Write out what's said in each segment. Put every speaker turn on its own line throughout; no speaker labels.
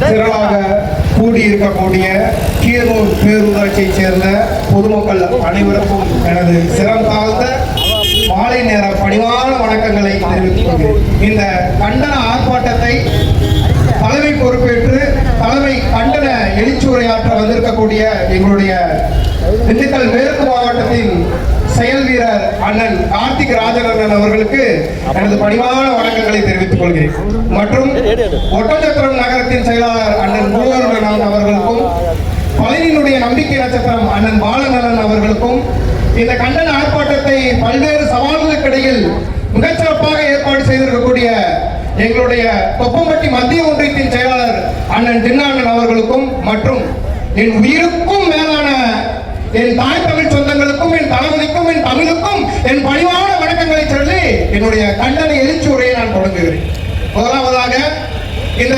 திரளாக கூடியிருக்கக்கூடிய கீரூர் பேரூராட்சியைச் சேர்ந்த பொதுமக்கள் அனைவருக்கும் எனது சிரம் தாழ்ந்த மாலை நேர பணிவான வணக்கங்களை தெரிவித்துக் இந்த கண்டன ஆர்ப்பாட்டத்தை தலைமை பொறுப்பேற்று தலைமை கண்டன எழுச்சி உரையாற்ற வந்திருக்கக்கூடிய எங்களுடைய திண்டுக்கல் மேற்கு மாவட்டத்தின் செயல் வீரர் அண்ணன் கார்த்திக் ராஜரண்ணன் அவர்களுக்கு எனது பணிவான வணக்கங்களை தெரிவித்துக் கொள்கிறேன். மற்றும் ஒட்டச்சத்திரம் நகரத்தின் செயலாளர் அண்ணன் முருகருடன் அவர்களுக்கும் பழனியினுடைய நம்பிக்கை நட்சத்திரம் அண்ணன் பாலநலன் அவர்களுக்கும் இந்த கண்டன ஆர்ப்பாட்டத்தை பல்வேறு சவால்களுக்கிடையில் மிகச்சிறப்பாக ஏற்பாடு செய்திருக்கக்கூடிய எங்களுடைய தொப்பம்பட்டி மத்திய ஒன்றியத்தின் செயலாளர் அண்ணன் தின்னாண்ணன் அவர்களுக்கும் மற்றும் என் உயிருக்கும் மேலான என் தாய் தமிழ் சொந்தங்களுக்கும் என் தளபதிக்கும் என் தமிழுக்கும் என் பணிவான வணக்கங்களை சொல்லி என்னுடைய கண்டன எழுச்சி உரையை நான் தொடங்குகிறேன். முதலாவதாக இந்த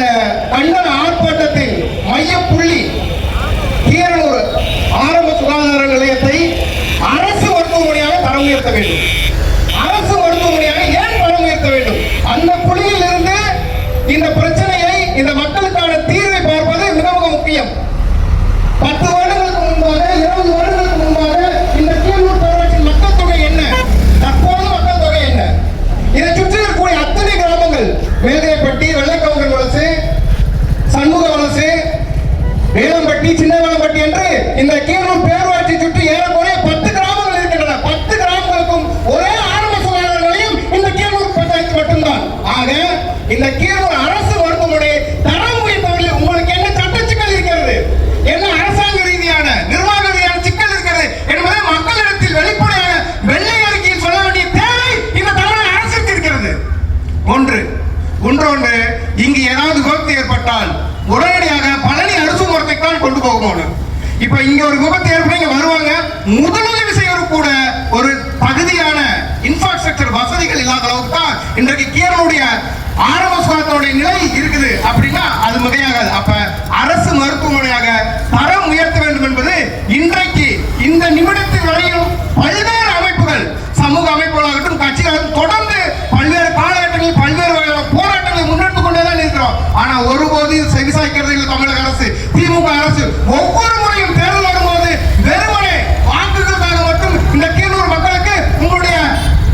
கண்டன ஆர்ப்பாட்டத்தின் மையப்புள்ளி கீரனூர் ஆரம்ப சுகாதார நிலையத்தை அரசு மருத்துவமனையாக தரம் உயர்த்த வேண்டும். அரசு மருத்துவமனையாக ஏன் தரம் உயர்த்த வேண்டும்? அந்த புள்ளியில் இருந்து இந்த பிரச்சனையை இந்த மக்களுக்கான தீர்வை பார்ப்பது மிக மிக முக்கியம். பத்து இந்த ஒரு அரசு மருத்துவமனை தரம் உயர்த்தவர்கள் உங்களுக்கு என்ன சட்ட சிக்கல் இருக்கிறது? என்ன அரசாங்க ரீதியான நிர்வாக ரீதியான சிக்கல் இருக்கிறது என்பதை மக்களிடத்தில் வெளிப்படையாக வெள்ளை அறிக்கையில் சொல்ல வேண்டிய தேவை இந்த தமிழக அரசுக்கு இருக்கிறது. ஒன்று. ஒன்றொன்று இங்கு ஏதாவது விபத்து ஏற்பட்டால் உடனடியாக பழனி அரசு மரத்துக்கு தான் கொண்டு போகணும். இப்ப இங்க ஒரு விபத்து ஏற்பட இங்க வருவாங்க. முதலுதவி செய்யறது கூட ஒரு பகுதியான இன்ஃப்ராஸ்ட்ரக்சர் வசதிகள் இல்லாத அளவுக்கு தான் இன்றைக்கு கீரனுடைய ஆரம்ப நிலை இருக்குது அப்படின்னா அது மிகையாகாது. அப்ப அரசு மருத்துவமனையாக தரம் உயர்த்த வேண்டும் என்பது இன்றைக்கு இந்த நிமிடத்தில் வரையும் பல்வேறு அமைப்புகள் சமூக அமைப்புகளாகட்டும் கட்சிகளாகட்டும் தொடர்ந்து பல்வேறு காலகட்டங்களில் பல்வேறு வகையான போராட்டங்களை முன்னெடுத்துக் கொண்டே தான் இருக்கிறோம் ஆனா ஒருபோது இது செவிசாய்க்கிறது இல்லை தமிழக அரசு திமுக அரசு ஒவ்வொரு முறையும் தேர்தல் வரும்போது வெறுமனே வாக்குகளுக்காக மட்டும் இந்த கீழூர் மக்களுக்கு உங்களுடைய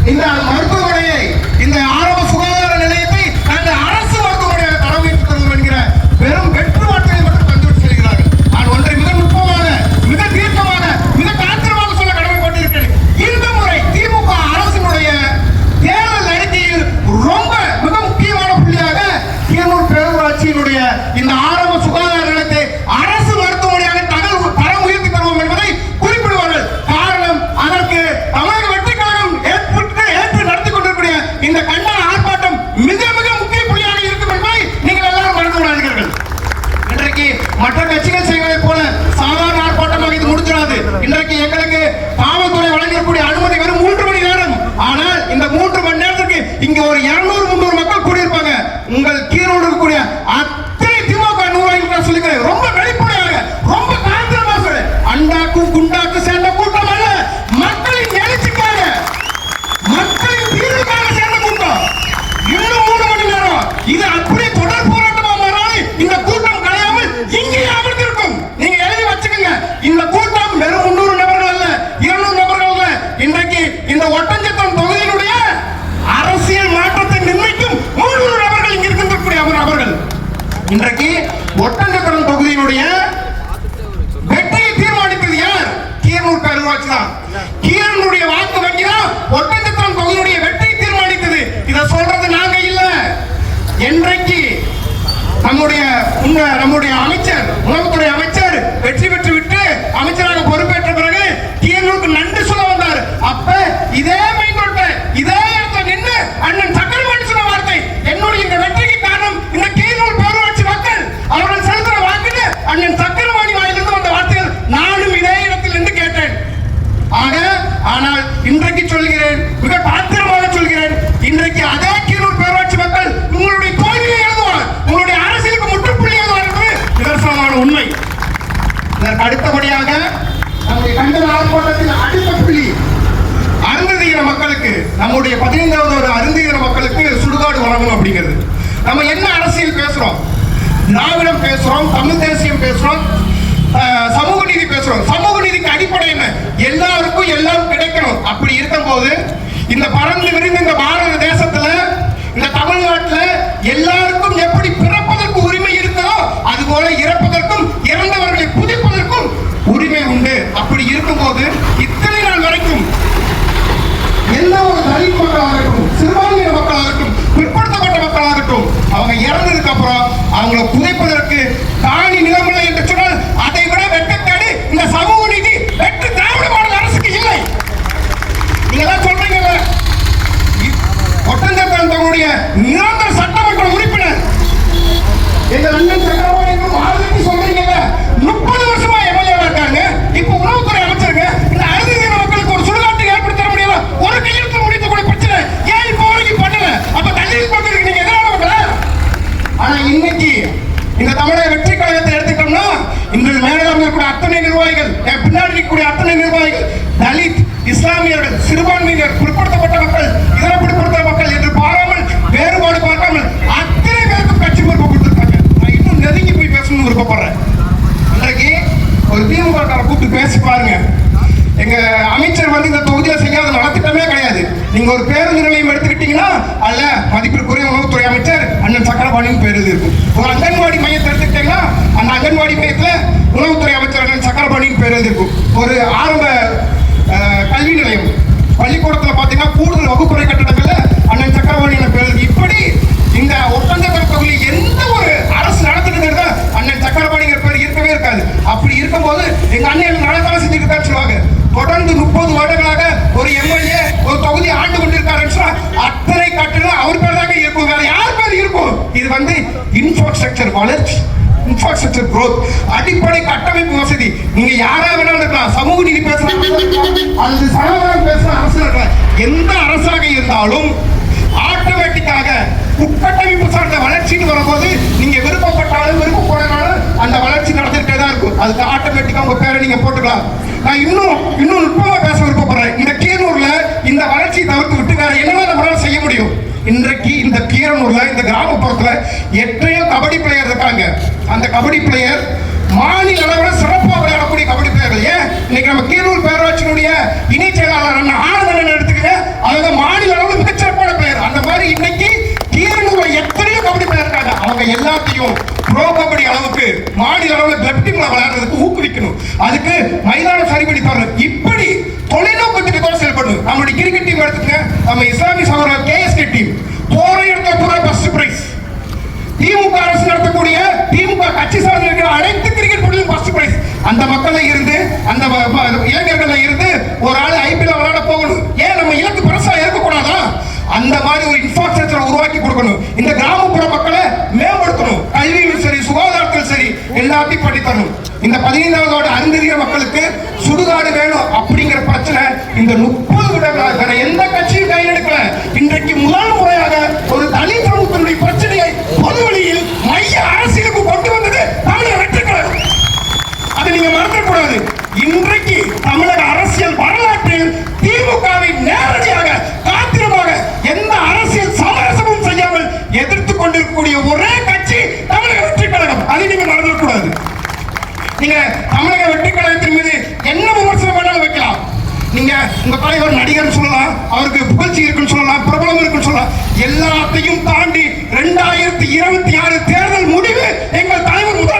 இந்த மருத்துவமனையை இந்த ஆரம்ப சுகாதார நிலையத்தை நாங்கள் அரசு மருத்துவமனையாக தரம் உயர்த்துகிறோம் என்கிற வெறும் வெற்று வார்த்தையை மட்டும் தந்துவிட்டு செல்கிறார்கள் நான் ஒன்றை மிக நுட்பமாக மிக தீர்க்கமாக மிக காத்திரமாக சொல்ல கடமைப்பட்டிருக்கிறேன் இந்த முறை திமுக அரசினுடைய தேர்தல் அறிக்கையில் ரொம்ப மிக முக்கியமான புள்ளியாக கீழூர் பேரூராட்சியினுடைய இந்த ஆரம்ப சுகாதார நிலையத்தை அரசு மருத்துவமனையாக தகவல் தரம் உயர்த்தி தருவோம் என்பதை குறிப்பிடுவார்கள் காரணம் அதற்கு தமிழக வெற்றி கழகம் ஏற்பட்டு ஏற்று நடத்தி கொண்டிருக்கூடிய இந்த கண்டன ஆர்ப்பாட்டம் மிக மிக முக்கிய புள்ளியாக இருக்கும் என்பதை நீங்கள் எல்லாரும் மறந்து விடாதீர்கள் இன்றைக்கு மற்ற கட்சிகள் செய்வதைப் போல சாதாரண ஆர்ப்பாட்டமாக இது முடிஞ்சிடாது இன்றைக்கு எங்களுக்கு காவல்துறை வழங்கக்கூடிய அனுமதி வெறும் மூன்று மணி நேரம் ஆனால் இந்த மூன்று மணி நேரத்துக்கு இங்க ஒரு இருநூறு முந்நூறு மக்கள் கூடியிருப்பாங்க. உங்கள் கீரோடு இருக்கக்கூடிய அத்தனை திமுக நிர்வாகிகள் நான் சொல்லுகிறேன் ரொம்ப வெளிப்படையாக ரொம்ப காத்திரமா சொல்லு. அண்டாக்கும் குண்டாக்கும் சேர்ந்த கூட்டம் அல்ல மக்களின் எழுச்சிக்காக மக்களின் தீர்வுக்காக சேர்ந்த கூட்டம். இன்னும் மூணு மணி நேரம். இது அப்படியே தொடர் போராட்டம் மாறாது இந்த கூட்டம் கலையாமல் இங்கே அமர்ந்திருக்கும் நீங்க எழுதி வச்சுக்கோங்க இந்த கூட்டம் வெறும் முன்னூறு நபர்கள் அல்ல இருநூறு நபர்கள் அல்ல இன்றைக்கு இந்த ஒட்டஞ்சத்தம் தொகுதியினுடைய அரசியல் மாற்றத்தை நிர்ணயிக்கும் முன்னூறு நபர்கள் இங்க இருக்கின்றக்கூடிய அவர் நபர்கள் இன்றைக்கு ஒட்டஞ்சத்திரம் தொகுதியினுடைய வெற்றியை தீர்மானித்தது யார்? கீரனூர் பேரூராட்சி தான். கீரனுடைய வாக்கு வங்கி தான் ஒட்டஞ்சத்திரம் தொகுதியுடைய வெற்றியை தீர்மானித்தது. இதை சொல்றது நாங்க இல்ல. என்றைக்கு நம்முடைய நம்முடைய அமைச்சர் கண்டன அடுத்த புள்ளி. அருந்ததிகிற மக்களுக்கு நம்முடைய பதினைந்தாவது ஒரு அருந்ததிகிற மக்களுக்கு சுடுகாடு வழங்கணும் அப்படிங்கிறது. நம்ம என்ன அரசியல் பேசுறோம்? திராவிடம் பேசுறோம் தமிழ் தேசியம் பேசுறோம் சமூக நீதி பேசுறோம். சமூக நீதிக்கு அடிப்படை என்ன? எல்லாருக்கும் எல்லாம் கிடைக்கணும் அப்படி இருக்கும்போது இந்த பறந்து விரிந்த இந்த பாரத தேசத்துல இந்த தமிழ்நாட்டுல எல்லாருக்கும் எப்படி பிறப்பதற்கு உரிமை இருக்கிறதோ அது போல இறப்பதற்கும் இறந்தவர்களை புதைப்பதற்கும் உரிமை உண்டு அப்படி இருக்கும்போது இத்தனை நாள் வரைக்கும் எந்த ஒரு தலித் மக்களாகட்டும் சிறுபான்மையின மக்களாகட்டும் பிற்படுத்தப்பட்ட மக்களாகட்டும் அவங்க இறந்ததுக்கு அப்புறம் அவங்கள புதைப்பதற்கு காணி நிலமில்லை என்று சொன்னால் அதை விட வெட்டக்காடு இந்த சமூக நீதி வெற்று திராவிட மாடல் அரசுக்கு இல்லை. நீங்க எல்லாம் சொல்றீங்கல்ல? ஒட்டஞ்சத்தான் தங்களுடைய நிரந்தர சட்டமன்ற உறுப்பினர். எங்கள் அண்ணன் சக்கரபாணி மாறுதல் சொல்றீங்கல்ல முப்பது வருஷமா எம்எல்ஏ இருக்காங்க இப்ப உணவுத்துறை அமைச்சருங்க இந்த அருந்ததிய மக்களுக்கு ஒரு சுடுகாட்டு ஏற்படுத்த முடியல ஒரு கையெழுத்து முடிக்கக்கூடிய பிரச்சனை ஏன் இப்ப வரைக்கும் பண்ணல அப்ப தண்ணீர் மக்களுக்கு நீங்க எதிரானவங்கள ஆனா இன்னைக்கு இந்த தமிழக வெற்றி கழகத்தை எடுத்துக்கிட்டோம்னா இன்று மேடம் இருக்கக்கூடிய அத்தனை நிர்வாகிகள் என் பின்னாடி இருக்கக்கூடிய அத்தனை நிர்வாகிகள் தலித் இஸ்லாமியர்கள் சிறுபான்மையினர் பிற்படுத்தப்பட்ட மக்கள் இதர பிற்படுத்த மக்கள் என்று பாராமல் வேறுபாடு பார்க்காமல் அத்தனை பேருக்கும் கட்சி பொறுப்பு கொடுத்திருக்காங்க. நான் இன்னும் நெருங்கி போய் பேசணும்னு விருப்பப்படுறேன். இன்றைக்கு ஒரு திமுக கூப்பிட்டு பேசி பாருங்க. எங்க அமைச்சர் வந்து இந்த தொகுதியை செய்யாத நடத்திட்டமே கிடையாது. நீங்க ஒரு பேருந்து நிலையம் எடுத்துக்கிட்டீங்கன்னா அல்ல மதிப்பிற்குரிய உணவுத்துறை அமைச்சர் அண்ணன் சக்கரபாணின்னு பேர் இருக்கும் ஒரு அங்கன்வாடி மையத்தை எடுத்துக்கிட்டீங்கன்னா அந்த அங்கன்வாடி மையத்துல உணவுத்துறை அமைச்சர் அண்ணன் சக்கரபாணின்னு ஒரு ஆரம்ப கல்வி நிலையம். பள்ளிக்கூடத்தில் பார்த்தீங்கன்னா கூடுதல் வகுப்பறை கட்டடங்கள்ல அண்ணன் சக்கரபாணி என இப்படி இந்த ஒப்பந்தத்தர தொகுதியில் எந்த ஒரு அரசு நடத்துறது அண்ணன் சக்கரவாணிங்கிற பேர் இருக்கவே இருக்காது. அப்படி இருக்கும்போது எங்க அண்ணன் நடத்தாலும் செஞ்சுட்டு சொல்லுவாங்க. தொடர்ந்து முப்பது வருடங்களாக ஒரு எம்எல்ஏ ஒரு தொகுதி ஆண்டு கொண்டிருக்காருன்னு சொன்னால் அத்தனை கட்டணம் அவர் பேர் தாங்க இருக்கும். வேற யார் பேர் இருக்கும்? இது வந்து இன்ஃப்ராஸ்ட்ரக்சர் வளர்ச்சி. இன்ஃப்ராஸ்ட்ரக்சர் க்ரோத் அடிப்படை கட்டமைப்பு வசதி. நீங்க யாரா வேணாலும் இருக்கலாம். சமூக நீதி பேசுறாங்க அல்லது சனாதனம் பேசுற அரசு இருக்கலாம். எந்த அரசாக இருந்தாலும் ஆட்டோமேட்டிக்காக உட்கட்டமைப்பு சார்ந்த வளர்ச்சின்னு வரும்போது நீங்க விருப்பப்பட்டாலும் விருப்பப்படனாலும் அந்த வளர்ச்சி நடந்துகிட்டே தான் இருக்கும். அதுக்கு ஆட்டோமேட்டிக்கா உங்க பேரை நீங்க போட்டுக்கலாம். நான் இன்னும் இன்னும் நுட்பமா பேச விருப்பப்படுறேன். இந்த கீரனூர்ல இந்த வளர்ச்சியை தவிர்த்து விட்டு வேற என்னென்ன நம்மளால செய்ய முடியும்? இன்றைக்கு இந்த கீரனூர்ல இந்த கிராமப்புறத்துல எத்தனையோ கபடி பிளேயர் இருக்காங்க. அந்த கபடி பிளேயர் மாநில அளவில் சிறப்பாக விளையாடக்கூடிய கபடி பிளேயர் ஏன்? இன்னைக்கு நம்ம கீரூர் பேரூராட்சியினுடைய இணை செயலாளர் அண்ணன் ஆனந்தன் எடுத்துக்கங்க அதாவது மாநில அளவில் மிகச்சிறப்பான பிளேயர் அந்த மாதிரி இன்னைக்கு கீரனூர்ல எத்தனையோ கபடி பிளேயர் இருக்காங்க. அவங்க எல்லாத்தையும் ப்ரோ கபடி அளவுக்கு மாநில அளவில் கிளப் விளையாடுறதுக்கு ஊக்குவிக்கணும். அதுக்கு மைதானம் சரி பண்ணி தரணும். இப்படி தொலைநோக்கத்துக்கு கூட செயல்படணும். நம்மளுடைய கிரிக்கெட் டீம் எடுத்துக்கங்க. நம்ம இஸ்லாமிய சகோதரர் கேஎஸ்கே டீம் போற இடத்துல பூரா ஃபர்ஸ்ட் பிரைஸ் திமுக அரசு நடத்தக்கூடிய திமுக கட்சி சார்ந்து இருக்கிற அனைத்து கிரிக்கெட் போட்டியிலும் ஃபர்ஸ்ட் பிரைஸ் அந்த மக்கள்ல இருந்து அந்த வ- வ- இளைஞர்கள்ல இருந்து ஒரு ஆள் ஐபிஎல் விளையாட போகணும் ஏன் நம்ம இலக்கு பெருசா இருக்கக்கூடாதா அந்த மாதிரி ஒரு இன்ஃப்ராஸ்ட்ரக்சரை உருவாக்கி கொடுக்கணும் இந்த கிராமப்புற மக்களை மேம்படுத்தணும் கல்வியிலும் சரி சுகாதாரத்திலும் சரி எல்லாத்தையும் பண்ணி தரணும் இந்த பதினைந்தாவது வார்டு அருந்ததிய மக்களுக்கு சுடுகாடு வேணும் அப்படிங்கிற பிரச்சனை இந்த முப்பது விட வேற எந்த கட்சியும் கையில் எடுக்கல இன்றைக்கு முதல் முறை ஒரு தலித் சமூகத்தினுடைய பிரச்சனையை பொது வழியில் மைய அரசியலுக்கு கொண்டு வந்தது தமிழக வெற்றி கழகம் அதை நீங்க மறக்கக்கூடாது இன்றைக்கு தமிழக அரசியல் வரலாற்றில் திமுகவை நேரடியாக காத்திரமாக எந்த அரசியல் சமரசமும் செய்யாமல் எதிர்த்துக் கொண்டிருக்கக்கூடிய ஒரே கட்சி தமிழக வெற்றி கழகம் அதை நீங்க மறந்துடக்கூடாது நீங்க தமிழக வெற்றி கழகத்தின் மீது என்ன விமர்சனம் வேணாலும் வைக்கலாம். நீங்க உங்க தலைவர் நடிகர் சொல்லலாம் அவருக்கு புகழ்ச்சி இருக்குன்னு சொல்லலாம் பிரபலம் இருக்குன்னு சொல்லலாம். எல்லாத்தையும் தாண்டி ரெண்டாயிரத்தி இருபத்தி ஆறு தேர்தல் முடிவு எங்கள் தாய்மர் முதல்